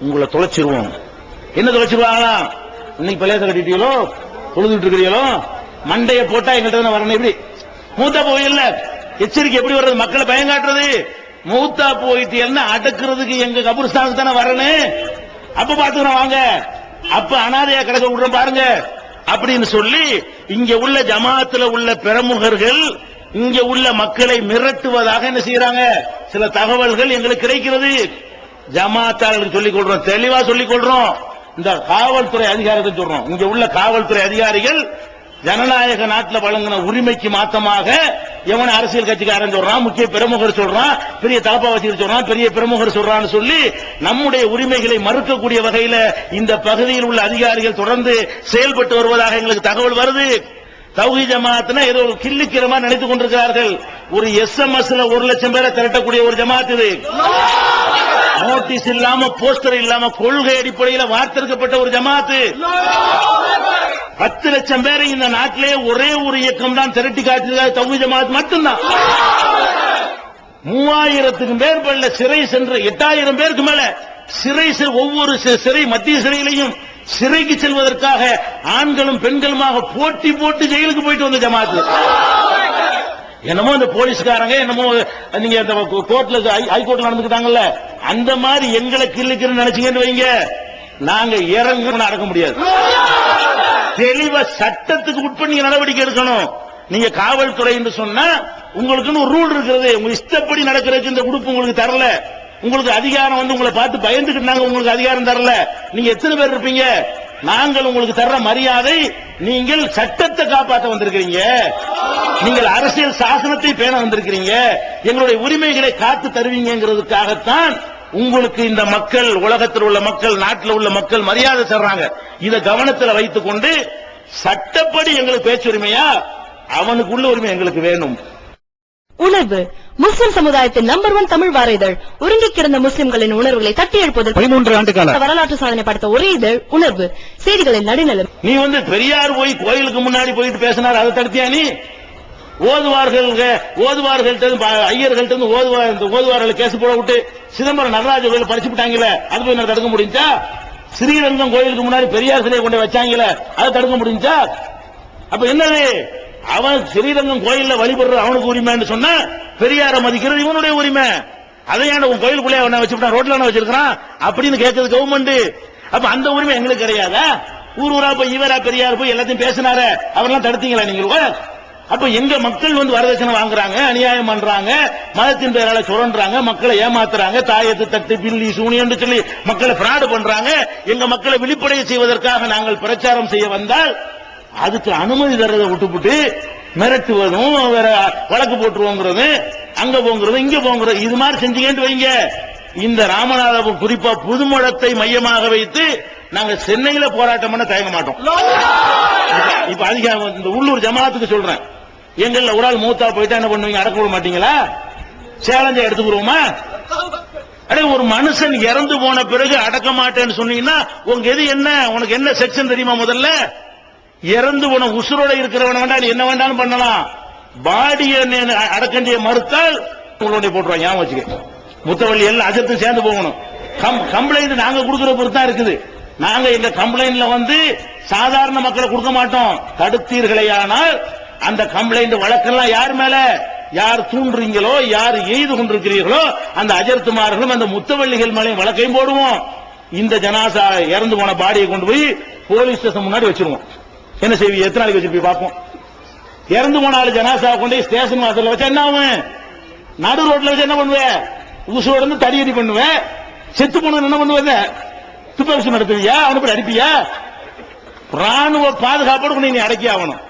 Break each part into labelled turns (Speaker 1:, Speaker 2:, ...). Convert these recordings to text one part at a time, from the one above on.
Speaker 1: உங்களை தொலைச்சிருவோம். என்ன தொலைச்சிருவாங்களா? இன்னைக்கு பழையச கட்டிட்டீங்களோ? தொழுதுட்டு இருக்கிறீங்களோ? மண்டையை போட்டா எங்கள்கிட்ட வரணும் எப்படி மூத்தா போயில்ல எச்சரிக்கை எப்படி வர்றது? மக்களை பயம் காட்டுறது. மூத்தா என்ன அடக்குறதுக்கு எங்க கபுரஸ்தானுக்கு தானே வரணும். அப்ப பாத்துக்கிறோம் வாங்க. அப்ப அனாதையா கிடக்க விடுறோம் பாருங்க. அப்படின்னு சொல்லி இங்க உள்ள ஜமாத்துல உள்ள பிரமுகர்கள் இங்க உள்ள மக்களை மிரட்டுவதாக என்ன செய்யறாங்க? சில தகவல்கள் எங்களுக்கு கிடைக்கிறது. ஜமாத்தாளர்களுக்கு சொல்லிக் கொள்றோம். தெளிவா சொல்லிக் கொள்றோம். இந்த காவல்துறை அதிகாரிகள் சொல்றோம். இங்க உள்ள காவல்துறை அதிகாரிகள் ஜனநாயக நாட்டில் வழங்கின உரிமைக்கு மாத்தமாக எவன் அரசியல் கட்சிக்காரன் சொல்றான் முக்கிய பிரமுகர் சொல்றான் பெரிய தலப்பாவசியர் சொல்றான் பெரிய பிரமுகர் சொல்றான்னு சொல்லி நம்முடைய உரிமைகளை மறுக்கக்கூடிய வகையில இந்த பகுதியில் உள்ள அதிகாரிகள் தொடர்ந்து செயல்பட்டு வருவதாக எங்களுக்கு தகவல் வருது. தௌஹி ஜமாத்னா ஏதோ ஒரு கிள்ளிக்கிறமா நினைத்துக் கொண்டிருக்கிறார்கள். ஒரு எஸ் எம் எஸ்ல ஒரு லட்சம் பேரை திரட்டக்கூடிய ஒரு ஜமாத் இது. நோட்டீஸ் இல்லாம போஸ்டர் இல்லாம கொள்கை அடிப்படையில் வார்த்தெடுக்கப்பட்ட ஒரு ஜமாத்து. பத்து லட்சம் பேரை இந்த நாட்டிலே ஒரே ஒரு இயக்கம் தான் திரட்டி காட்டியதாக தௌஹி ஜமாத் மட்டும்தான். மூவாயிரத்துக்கு மேற்பட்ட சிறை சென்ற எட்டாயிரம் பேருக்கு மேல சிறை ஒவ்வொரு சிறை மத்திய சிறையிலையும் சிறைக்கு செல்வதற்காக ஆண்களும் பெண்களுமாக போட்டி போட்டு ஜெயிலுக்கு போயிட்டு வந்த ஜமாத்து. என்னமோ இந்த போலீஸ்காரங்க என்னமோ நீங்க இந்த கோர்ட்ல ஹைகோர்ட்ல நடந்துக்கிட்டாங்கல்ல அந்த மாதிரி எங்களை கிள்ளுக்குன்னு நினைச்சீங்கன்னு வைங்க. நாங்க இறங்க நடக்க முடியாது. தெளிவா சட்டத்துக்கு உட்பட்டு நடவடிக்கை எடுக்கணும். நீங்க காவல்துறை என்று சொன்னா உங்களுக்குன்னு ஒரு ரூல் இருக்கிறது. உங்க இஷ்டப்படி நடக்கிறதுக்கு இந்த உடுப்பு உங்களுக்கு தரல. உங்களுக்கு அதிகாரம் வந்து உங்களை பார்த்து பயந்துக்கிட்டு உங்களுக்கு அதிகாரம் தரல. நீங்க எத்தனை பேர் இருப்பீங்க? நாங்கள் உங்களுக்கு தர்ற மரியாதை நீங்கள் சட்டத்தை காப்பாற்ற வந்திருக்கிறீங்க. நீங்கள் அரசியல் சாசனத்தை பேண வந்திருக்கிறீங்க. எங்களுடைய உரிமைகளை காத்து தருவீங்கிறதுக்காகத்தான் உங்களுக்கு இந்த மக்கள் உலகத்தில் உள்ள மக்கள் நாட்டில் உள்ள மக்கள் மரியாதை தர்றாங்க. இதை கவனத்தில் வைத்துக் கொண்டு சட்டப்படி எங்களுக்கு பேச்சுரிமையா? அவனுக்குள்ள உரிமை எங்களுக்கு வேணும்.
Speaker 2: உணவு முஸ்லிம் சமுதாயத்தின் நம்பர் ஒன் தமிழ் வார இதழ் உறங்கி கிடந்த முஸ்லிம்களின் உணர்வுகளை தட்டி எழுப்புவதற்கு
Speaker 3: பதிமூன்று ஆண்டு கால
Speaker 2: வரலாற்று சாதனை படைத்த ஒரே இதழ் உணர்வு. செய்திகளின் நடுநிலம்
Speaker 1: நீ வந்து பெரியார் போய் கோயிலுக்கு முன்னாடி போயிட்டு பேசினார் அதை தடுத்தியா நீ? ஓதுவார்கள் ஓதுவார்கள் ஐயர்கள்ட்ட இருந்து ஓதுவா இந்த ஓதுவார்கள் கேஸ் போட விட்டு சிதம்பரம் நடராஜ கோயில் படிச்சு விட்டாங்களே அது போய் நான் தடுக்க முடிஞ்சா? ஸ்ரீரங்கம் கோயிலுக்கு முன்னாடி பெரியார் சிலையை கொண்டு வச்சாங்களே அதை தடுக்க முடிஞ்சா? அப்ப என்னது? அவன் ஸ்ரீரங்கம் கோயில்ல வழிபடுற அவனுக்கு உரிமைன்னு சொன்னா? பெரியார மதிக்கிறது இவனுடைய உரிமை. அதை ஏன் உன் கோயிலுக்குள்ளே அவனை வச்சுட்டான் ரோட்ல அவனை வச்சிருக்கான் அப்படின்னு கேட்கறது கவர்மெண்ட் அப்ப அந்த உரிமை எங்களுக்கு கிடையாதா? ஊர் ஊரா போய் இவரா பெரியார் போய் எல்லாத்தையும் பேசினாரு. அவரெல்லாம் தடுத்தீங்களா நீங்க அப்ப எங்க மக்கள் வந்து வரதட்சணை வாங்குறாங்க அநியாயம் பண்றாங்க மதத்தின் பெயரால சுரண்டுறாங்க மக்களை ஏமாத்துறாங்க தாயத்து தட்டு பில்லி சூனியன்னு சொல்லி மக்களை பிராடு பண்றாங்க. எங்க மக்களை விழிப்படைய செய்வதற்காக நாங்கள் பிரச்சாரம் செய்ய வந்தால் அதுக்கு அனுமதி தர்றதை விட்டுப்புட்டு மிரட்டுவதும் வேற வழக்கு போட்டுருவோங்கிறது அங்க போங்கிறது இங்க போங்கிறது இது மாதிரி செஞ்சீங்கன்னு வைங்க. இந்த ராமநாதபுரம் குறிப்பா புதுமுழத்தை மையமாக வைத்து நாங்க சென்னையில போராட்டம் பண்ண தயங்க மாட்டோம். இப்ப அதிக இந்த உள்ளூர் ஜமாத்துக்கு சொல்றேன். எங்கள்ல ஒரு ஆள் மூத்தா போயிட்டா என்ன பண்ணுவீங்க? அடக்க விட மாட்டீங்களா? சேலஞ்ச எடுத்துக்கிறோமா அடே ஒரு மனுஷன் இறந்து போன பிறகு அடக்க மாட்டேன்னு சொன்னீங்கன்னா உங்க எது என்ன? உனக்கு என்ன செக்ஷன் தெரியுமா முதல்ல? இறந்து போன உசுரோட இருக்கிறவன வேண்டாம் என்ன வேண்டாலும் பண்ணலாம். பாடிய அடக்கண்டிய மறுத்தால் உங்களுடைய போட்டுருவாங்க ஞாபகம் வச்சுக்க. முத்தவள்ளி எல்லாம் அஜத்து சேர்ந்து போகணும். கம்ப்ளைண்ட் நாங்க கொடுக்கிற பொறுத்து தான் இருக்குது. நாங்க எங்க கம்ப்ளைண்ட்ல வந்து சாதாரண மக்களை கொடுக்க மாட்டோம். தடுத்தீர்களேயானால் அந்த கம்ப்ளைண்ட் வழக்கெல்லாம் யார் மேல? யார் தூண்டுறீங்களோ யார் எய்து கொண்டிருக்கிறீர்களோ அந்த அஜர்த்துமார்களும் அந்த முத்தவள்ளிகள் மேலையும் வழக்கையும் போடுவோம். இந்த ஜனாசா இறந்து போன பாடியை கொண்டு போய் போலீஸ் ஸ்டேஷன் முன்னாடி வச்சிருவோம். என்ன செய்வீங்க எத்தனை நாளைக்கு வச்சிருப்பீங்க பார்ப்போம். இறந்து போனாலும் ஆளு ஜனாசா கொண்டு போய் ஸ்டேஷன் வாசல்ல வச்சா என்ன ஆகும்? நடு ரோட்ல வச்சு என்ன பண்ணுவேன் உசோட இருந்து தடியடி பண்ணுவேன் செத்து போன என்ன பண்ணுவேன் துப்பாக்கி நடத்துவியா? அவனை அடிப்பியா? ராணுவ பாதுகாப்போடு நீ அடக்கி ஆகணும்.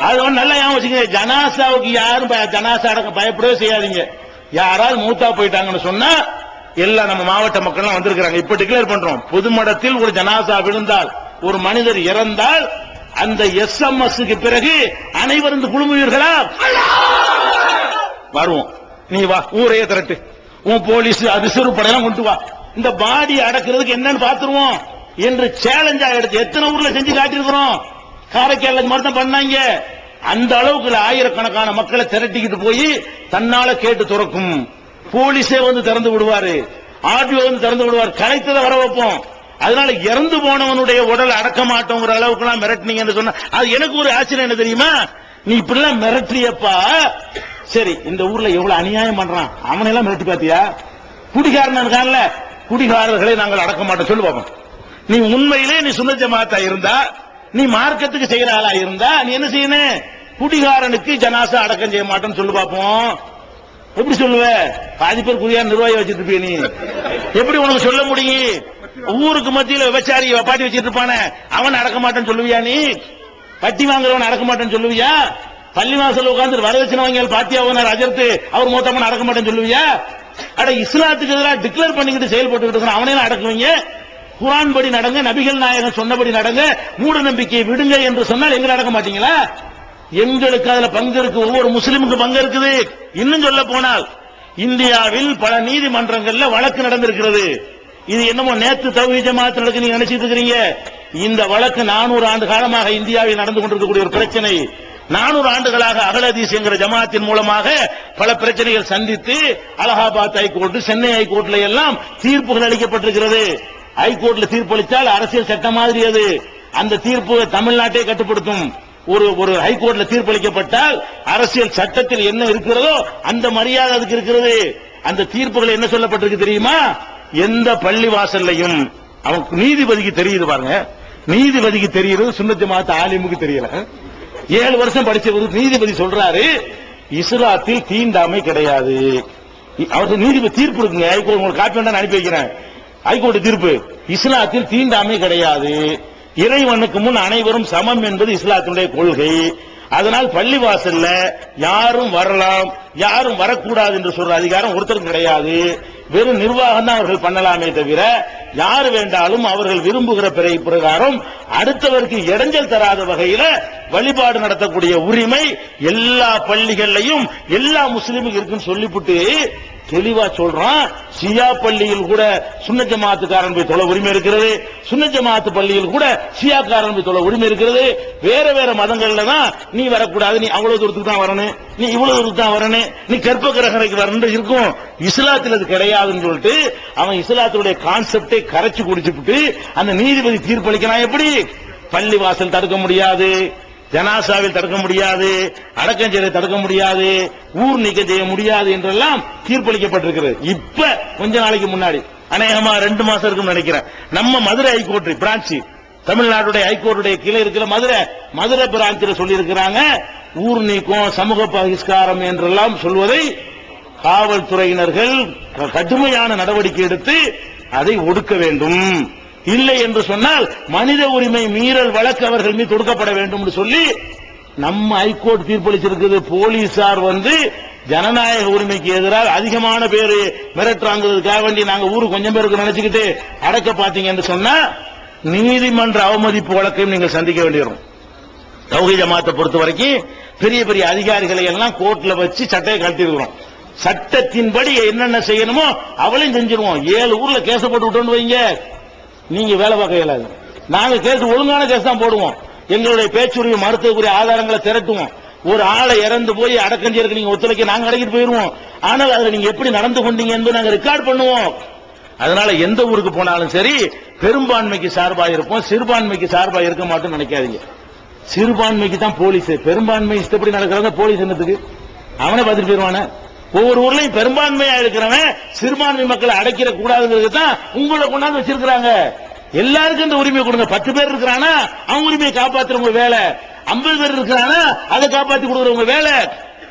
Speaker 1: அது வந்து நல்லா ஞாபகம் வச்சுங்க ஜனாசாவுக்கு யாரும் பய- ஜனாசா அடக்க பயப்படவே செய்யாதீங்க. யாராவது மூத்தா போயிட்டாங்கன்னு சொன்னா எல்லா நம்ம மாவட்ட மக்கள்லாம் வந்திருக்கிறாங்க. இப்ப டிக்ளேர் பண்றோம். பொதுமடத்தில் ஒரு ஜனாசா விழுந்தால் ஒரு மனிதர் இறந்தால் அந்த எஸ் எம்எஸ்ஸுக்கு பிறகு அனைவரும் குழுமுவீர்களா? வருவோம். நீ வா ஊரையே திரட்டு. உன் போலீஸ் அதிசரு படையெல்லாம் கொண்டு வா. இந்த பாடி அடக்குறதுக்கு என்னன்னு பாத்துருவோம் என்று சேலஞ்சா எடுத்து எத்தனை ஊர்ல செஞ்சு காட்டியிருக்கிறோம்? காரைக்கால் அது மாதிரி தான் பண்ணாங்க. அந்த அளவுக்கு ஆயிரக்கணக்கான மக்களை திரட்டிக்கிட்டு போய் தன்னால கேட்டு துறக்கும். போலீஸே வந்து திறந்து விடுவாரு. ஆர்டிஓ வந்து திறந்து விடுவார். கலைத்ததை வர வைப்போம். அதனால இறந்து போனவனுடைய உடல் அடக்க மாட்டோங்கிற அளவுக்கு எல்லாம் மிரட்டினீங்கன்னு சொன்ன அது எனக்கு ஒரு ஆச்சரியம் என்ன தெரியுமா? நீ இப்படி எல்லாம் மிரட்டியப்பா சரி இந்த ஊர்ல எவ்வளவு அநியாயம் பண்றான்? அவனை எல்லாம் மிரட்டி பாத்தியா குடிகாரன் இருக்கான்ல குடிகாரர்களை நாங்கள் அடக்க மாட்டோம். சொல்லு பாப்போம். நீ உண்மையிலே நீ சுன்ன ஜமாத்தா இருந்தா நீ மார்க்கத்துக்கு செய்யற ஆளா இருந்தா நீ என்ன செய்யணும் குடிகாரனுக்கு ஜனாசா அடக்கம் செய்ய மாட்டோம்னு சொல்லு பாப்போம். எப்படி சொல்லுவ? பாதி பேர் குடியார நிர்வாகி வச்சிட்டு நீ. எப்படி உனக்கு சொல்ல முடியும்? ஊருக்கு மத்தியில் விபச்சாரி பாட்டி வச்சிட்டு இருப்பானே அவன் அடக்க மாட்டேன்னு சொல்லுவியா நீ? பட்டி வாங்குறவன் அடக்க மாட்டேன்னு சொல்லுவியா? பள்ளி வாசல் உட்கார்ந்து வரதட்சணை வாங்கியால் பாத்தியா ஓனர் அஜர்த்து அவர் மொத்தமா அடக்க மாட்டேன்னு சொல்லுவியா? அட இஸ்லாத்துக்கு எதிராக டிக்ளேர் பண்ணிக்கிட்டு செயல்பட்டு இருக்கிறான் அவனையும் அடக்குவீங்க குரான் படி நடங்க நபிகள் நாயகன் சொன்னபடி நடங்க மூட நம்பிக்கையை விடுங்க என்று சொன்னால் எங்க நடக்க மாட்டீங்களா? எங்களுக்கு அதுல பங்கு இருக்கு ஒவ்வொரு முஸ்லிமுக்கு பங்கு இருக்குது. இன்னும் சொல்ல போனால் இந்தியாவில் பல நீதிமன்றங்கள்ல வழக்கு நடந்திருக்கிறது. இது என்னமோ நேத்து தௌஹீத் ஜமாத் நடக்கு நீங்க நினைச்சிட்டு இருக்கிறீங்க. இந்த வழக்கு நானூறு ஆண்டு காலமாக இந்தியாவில் நடந்து கொண்டிருக்கக்கூடிய ஒரு பிரச்சனை. நானூறு ஆண்டுகளாக அகலதீஸ் என்கிற ஜமாத்தின் மூலமாக பல பிரச்சனைகள் சந்தித்து அலகாபாத் ஹைகோர்ட் சென்னை ஹைகோர்ட்ல எல்லாம் தீர்ப்புகள் அளிக்கப்பட்டிருக்கிறது. ஹைகோர்ட்ல தீர்ப்பளித்தால் அரசியல் சட்டம் மாதிரி அது. அந்த தீர்ப்பு தமிழ்நாட்டை கட்டுப்படுத்தும். ஒரு ஒரு ஹைகோர்ட்ல தீர்ப்பளிக்கப்பட்டால் அரசியல் சட்டத்தில் என்ன இருக்கிறதோ அந்த மரியாதை அதுக்கு இருக்கிறது. அந்த தீர்ப்புகள் என்ன சொல்லப்பட்டிருக்கு தெரியுமா? எந்த பள்ளி வாசல்லையும் அவன் நீதிபதிக்கு தெரியுது பாருங்க. நீதிபதிக்கு தெரியுது சுண்ணத்து மாத்த ஆலிமுக்கு தெரியல. ஏழு வருஷம் படிச்சவர் நீதிபதி சொல்றாரு இஸ்லாத்தில் தீண்டாமை கிடையாது. அவருக்கு நீதிபதி தீர்ப்பு இருக்குங்க. ஹைகோர்ட் உங்களுக்கு காப்பி வேண்டாம் அனுப்பி வைக்கிறேன். ஹைகோர்ட் தீர்ப்பு. இஸ்லாத்தில் தீண்டாமை கிடையாது. இறைவனுக்கு முன் அனைவரும் சமம் என்பது இஸ்லாத்தினுடைய கொள்கை. அதனால் பள்ளிவாசல்ல யாரும் வரலாம் யாரும் வரக்கூடாது என்று சொல்ற அதிகாரம் ஒருத்தருக்கு கிடையாது. வெறும் நிர்வாகம் தான் அவர்கள் பண்ணலாமே தவிர யார் வேண்டாலும் அவர்கள் விரும்புகிற பிறை பிரகாரம் அடுத்தவருக்கு இடைஞ்சல் தராத வகையில வழிபாடு நடத்தக்கூடிய உரிமை எல்லா பள்ளிகள்லையும் எல்லா முஸ்லீமுக்கு இருக்குன்னு சொல்லிவிட்டு தெளிவா சொல்றான் சியா பள்ளியில் கூட சுன்ன ஜமாத்துக்காரன் போய் தொலை உரிமை இருக்கிறது சுன்ன ஜமாத்து பள்ளியில் கூட சியாக்காரன் போய் தொலை உரிமை இருக்கிறது. வேற வேற மதங்கள்ல தான் நீ வரக்கூடாது நீ அவ்வளவு தூரத்துக்கு தான் வரணும் நீ இவ்வளவு தூரத்துக்கு தான் வரணும் நீ கற்ப கிரகணைக்கு வரணும் இருக்கும். இஸ்லாத்தில் அது கிடையாதுன்னு சொல்லிட்டு அவன் இஸ்லாத்துடைய கான்செப்டை கரைச்சு குடிச்சுட்டு அந்த நீதிபதி தீர்ப்பளிக்கிறான். எப்படி? பள்ளி வாசல் தடுக்க முடியாது. ஜனாசாவில் தடுக்க முடியாது அடக்கம் செய்ய தடுக்க முடியாது ஊர் நீக்கம் செய்ய முடியாது என்றெல்லாம் தீர்ப்பளிக்கப்பட்டிருக்கிறது. இப்ப கொஞ்ச நாளைக்கு முன்னாடி அநேகமா ரெண்டு மாசம் இருக்கும்னு நினைக்கிறேன். நம்ம மதுரை ஹைகோர்ட் பிரான்ச் தமிழ்நாட்டுடைய ஹைகோர்ட்டுடைய கிளை இருக்கிற மதுரை மதுரை பிரான்ச்சில் சொல்லி இருக்கிறாங்க ஊர் நீக்கம் சமூக பகிஷ்காரம் என்றெல்லாம் சொல்வதை காவல்துறையினர்கள் கடுமையான நடவடிக்கை எடுத்து அதை ஒடுக்க வேண்டும். இல்லை என்று சொன்னால் மனித உரிமை மீறல் வழக்கு அவர்கள் மீது தொடுக்கப்பட வேண்டும் என்று சொல்லி நம்ம ஹைகோர்ட் தீர்ப்பளிச்சிருக்குது. போலீசார் வந்து ஜனநாயக உரிமைக்கு எதிராக அதிகமான பேர் மிரட்டுறாங்கிறதுக்காக வேண்டி நாங்க ஊரு கொஞ்சம் பேருக்கு நினைச்சுக்கிட்டு அடக்க பாத்தீங்க என்று சொன்னா நீதிமன்ற அவமதிப்பு வழக்கையும் நீங்கள் சந்திக்க வேண்டியிருக்கும் தௌஹி ஜமாத்தை பொறுத்த வரைக்கும் பெரிய பெரிய அதிகாரிகளை எல்லாம் கோர்ட்ல வச்சு சட்டையை கழட்டிருக்கிறோம் சட்டத்தின்படி என்னென்ன செய்யணுமோ அவளையும் செஞ்சிருவோம். ஏழு ஊர்ல கேச போட்டு வைங்க. நீங்க வேலை பார்க்க இயலாது நாங்க கேஸ் ஒழுங்கான கேஸ் தான் போடுவோம். எங்களுடைய பேச்சுரிமை மருத்துவக்குரிய ஆதாரங்களை திரட்டுவோம். ஒரு ஆளை இறந்து போய் அடக்கம் செய்யறதுக்கு நீங்க ஒத்துழைக்க நாங்க அடக்கிட்டு போயிருவோம். ஆனால் அதுல நீங்க எப்படி நடந்து கொண்டீங்க என்பது நாங்க ரெக்கார்ட் பண்ணுவோம். அதனால எந்த ஊருக்கு போனாலும் சரி பெரும்பான்மைக்கு சார்பா இருப்போம். சிறுபான்மைக்கு சார்பா இருக்க மாட்டோம்னு நினைக்காதீங்க. சிறுபான்மைக்கு தான் போலீஸ். பெரும்பான்மை இஷ்டப்படி நடக்கிறவங்க போலீஸ் என்னத்துக்கு? அவனை பார்த்துட்டு போயிருவானே? ஒவ்வொரு ஊர்லயும் பெரும்பான்மையா இருக்கிறவன் சிறுபான்மை மக்களை அடைக்கிற கூடாதுங்கிறது தான் உங்களை கொண்டாந்து வச்சிருக்கிறாங்க. எல்லாருக்கும் இந்த உரிமை கொடுங்க. பத்து பேர் இருக்கிறானா அவங்க உரிமையை காப்பாத்துறவங்க வேலை. ஐம்பது பேர் இருக்கிறானா அதை காப்பாத்தி கொடுக்குறவங்க வேலை.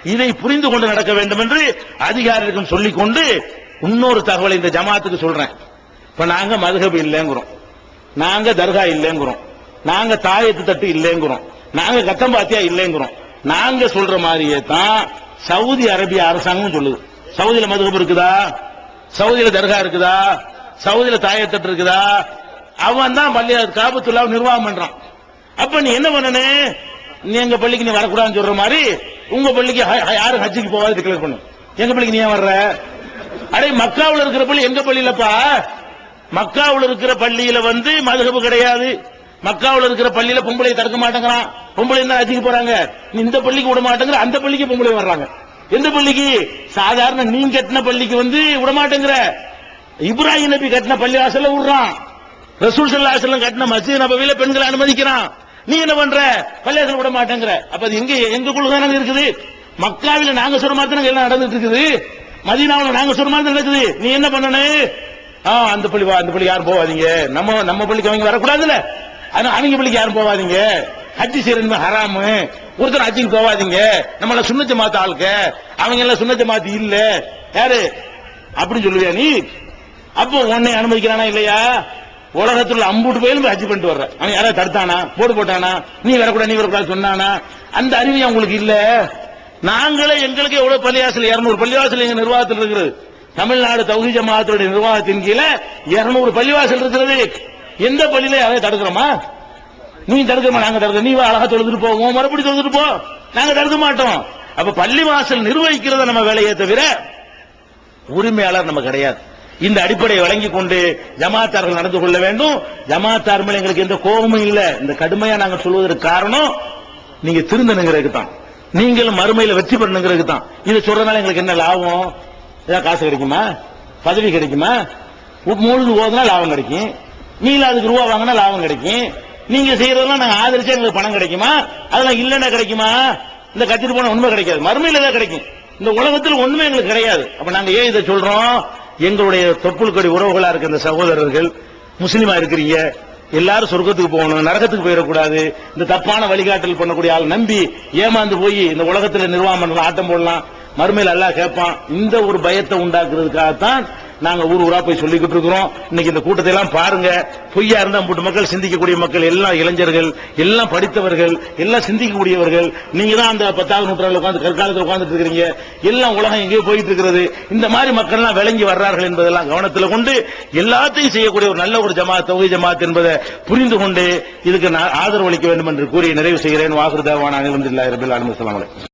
Speaker 1: இதை புரிந்து கொண்டு நடக்க வேண்டும் என்று அதிகாரிகளுக்கும் சொல்லிக் கொண்டு இன்னொரு தகவலை இந்த ஜமாத்துக்கு சொல்றேன். இப்ப நாங்க மதுகபு இல்லைங்கிறோம். நாங்க தர்கா இல்லைங்கிறோம். நாங்க தாயத்து தட்டு இல்லைங்கிறோம். நாங்க கத்தம்பாத்தியா இல்லைங்கிறோம். நாங்க சொல்ற மாதிரியே தான் சவுதி அரேபிய அரசாங்கம் சொல்லுது. சவுதியில மதுகப் இருக்குதா? சவுதியில தர்கா இருக்குதா? சவுதியில தாயத்தட்டு இருக்குதா? அவன் தான் பள்ளி காபத்துள்ளா நிர்வாகம் பண்றான். அப்ப நீ என்ன பண்ணனு? நீ எங்க பள்ளிக்கு நீ வரக்கூடாதுன்னு சொல்ற மாதிரி உங்க பள்ளிக்கு ஹ- யாரும் ஹஜ்ஜுக்கு போகாது டிக்ளேர் பண்ணு. எங்க பள்ளிக்கு நீ ஏன் வர்ற? அடே மக்காவில் இருக்கிற பள்ளி எங்க பள்ளியிலப்பா? மக்காவில் இருக்கிற பள்ளியில வந்து மதுகப்பு கிடையாது. மக்காவுல இருக்கிற பள்ளியில பொம்பளை தடுக்க மாட்டேங்கிறான். பொம்பளை என்ன ஹஜ்ஜுக்கு போறாங்க? நீ இந்த பள்ளிக்கு விட மாட்டேங்கிற அந்த பள்ளிக்கு பொம்பளை வர்றாங்க. எந்த பள்ளிக்கு? சாதாரண நீ கட்டின பள்ளிக்கு வந்து விட மாட்டேங்கிற. இப்ராஹிம் நபி கட்டின பள்ளிவாசல்ல விடுறான். ரசூல் சல்லா அலைஹி கட்டின மஸ்ஜித் நபவியில பெண்களை அனுமதிக்கிறான். நீ என்ன பண்ற? பள்ளிவாசல் விட மாட்டேங்கிற. அப்ப அது எங்க எங்க குழுதான இருக்குது? மக்காவில நாங்க சொல்ற மாதிரி தானே எல்லாம் நடந்துட்டு இருக்குது? மதீனாவுல நாங்க சொல்ற மாதிரி தான் நடக்குது? நீ என்ன பண்ணனு? ஆ அந்த பள்ளி வா அந்த பள்ளி யாரும் போவாதீங்க நம்ம நம்ம பள்ளிக்கு அவங்க வரக்கூடாதுல்ல. அவங்க பிள்ளைக்கு யாரும் போவாதீங்க. ஹஜ்ஜி செய்யறது ஹராமு. ஒருத்தர் ஹஜ்ஜிக்கு போவாதீங்க. நம்மள சுண்ணத்தை மாத்த ஆளுக்க அவங்க எல்லாம் சுண்ணத்தை மாத்தி இல்ல. யாரு? அப்படின்னு சொல்லுவியா நீ? அப்போ உன்னை அனுமதிக்கிறானா இல்லையா? உலகத்துல அம்பூட்டு போயிலும் ஹஜ் பண்ணிட்டு வர்ற. அவன் யாராவது தடுத்தானா? போடு போட்டானா? நீ வரக்கூடாது நீ வரக்கூடாது சொன்னானா? அந்த அறிவு உங்களுக்கு இல்ல. நாங்களே எங்களுக்கு எவ்வளவு பள்ளிவாசல்? 200 பள்ளிவாசல் எங்க நிர்வாகத்தில் இருக்கிறது தமிழ்நாடு தௌஹி ஜமாத்துடைய நிர்வாகத்தின் கீழே 200 பள்ளிவாசல் இருக்கிறது. எந்த பள்ளியில யாரையும் தடுக்கிறோமா? நீ தடுக்கமா நாங்க தடுக்க நீ அழகா தொழுதுட்டு போவோம் மறுபடி தொழுதுட்டு போ. நாங்க தடுக்க மாட்டோம். அப்ப பள்ளிவாசல் நிர்வகிக்கிறத நம்ம வேலையே தவிர உரிமையாளர் நம்ம கிடையாது. இந்த அடிப்படையை வழங்கி கொண்டு ஜமாத்தார்கள் நடந்து கொள்ள வேண்டும். ஜமாத்தார் மேல எங்களுக்கு எந்த கோபமும் இல்லை. இந்த கடுமையா நாங்க சொல்வதற்கு காரணம் நீங்க திருந்தணுங்கிறதுக்கு தான். நீங்களும் மறுமையில வெற்றி பெறணுங்கிறதுக்கு தான். இதை சொல்றதுனால எங்களுக்கு என்ன லாபம்? ஏதாவது காசு கிடைக்குமா? பதவி கிடைக்குமா? உ- முழுது ஓதுனா லாபம் கிடைக்கும். நீங்க அதுக்கு ரூபா வாங்கினா லாபம் கிடைக்கும். நீங்க செய்யறதெல்லாம் நாங்க ஆதரிச்சா எங்களுக்கு பணம் கிடைக்குமா? அதெல்லாம் இல்லைன்னா கிடைக்குமா? இந்த கத்திட்டு போன உண்மை கிடைக்காது. மறுமையில தான் கிடைக்கும். இந்த உலகத்தில் ஒண்ணுமே எங்களுக்கு கிடையாது. அப்ப நாங்க ஏன் இதை சொல்றோம்? எங்களுடைய தொப்புள் கொடி உறவுகளா இருக்க இந்த சகோதரர்கள் முஸ்லீமா இருக்கிறீங்க. எல்லாரும் சொர்க்கத்துக்கு போகணும் நரகத்துக்கு போயிடக்கூடாது. இந்த தப்பான வழிகாட்டல் பண்ணக்கூடிய ஆள் நம்பி ஏமாந்து போய் இந்த உலகத்துல நிர்வாகம் பண்ணலாம் ஆட்டம் போடலாம். மறுமையில் அல்லாஹ் கேட்பான் இந்த ஒரு பயத்தை உண்டாக்குறதுக்காகத்தான் நாங்க ஊர் ஊரா போய் சொல்லிக்கிட்டு இருக்கிறோம். இன்னைக்கு இந்த கூட்டத்தை எல்லாம் பாருங்க. பொய்யா இருந்தா மூட்டு மக்கள் சிந்திக்கக்கூடிய மக்கள் எல்லாம் இளைஞர்கள் எல்லாம் படித்தவர்கள் எல்லாம் சிந்திக்கக்கூடியவர்கள். நீங்க தான் அந்த பத்தாவது நூற்றாண்டு உட்காந்து கற்காலத்தில் உட்காந்துட்டு இருக்கிறீங்க. எல்லாம் உலகம் எங்கேயோ போயிட்டு இருக்கிறது. இந்த மாதிரி மக்கள் எல்லாம் விளங்கி வர்றார்கள் என்பதெல்லாம் கவனத்தில் கொண்டு எல்லாத்தையும் செய்யக்கூடிய ஒரு நல்ல ஒரு ஜமாத் தொகை ஜமாத் என்பதை புரிந்து கொண்டு இதுக்கு நான் ஆதரவு அளிக்க வேண்டும் என்று கூறி நிறைவு செய்கிறேன். வாகுதாவான அனிலந்தில்லா இரபில் அலுவலம்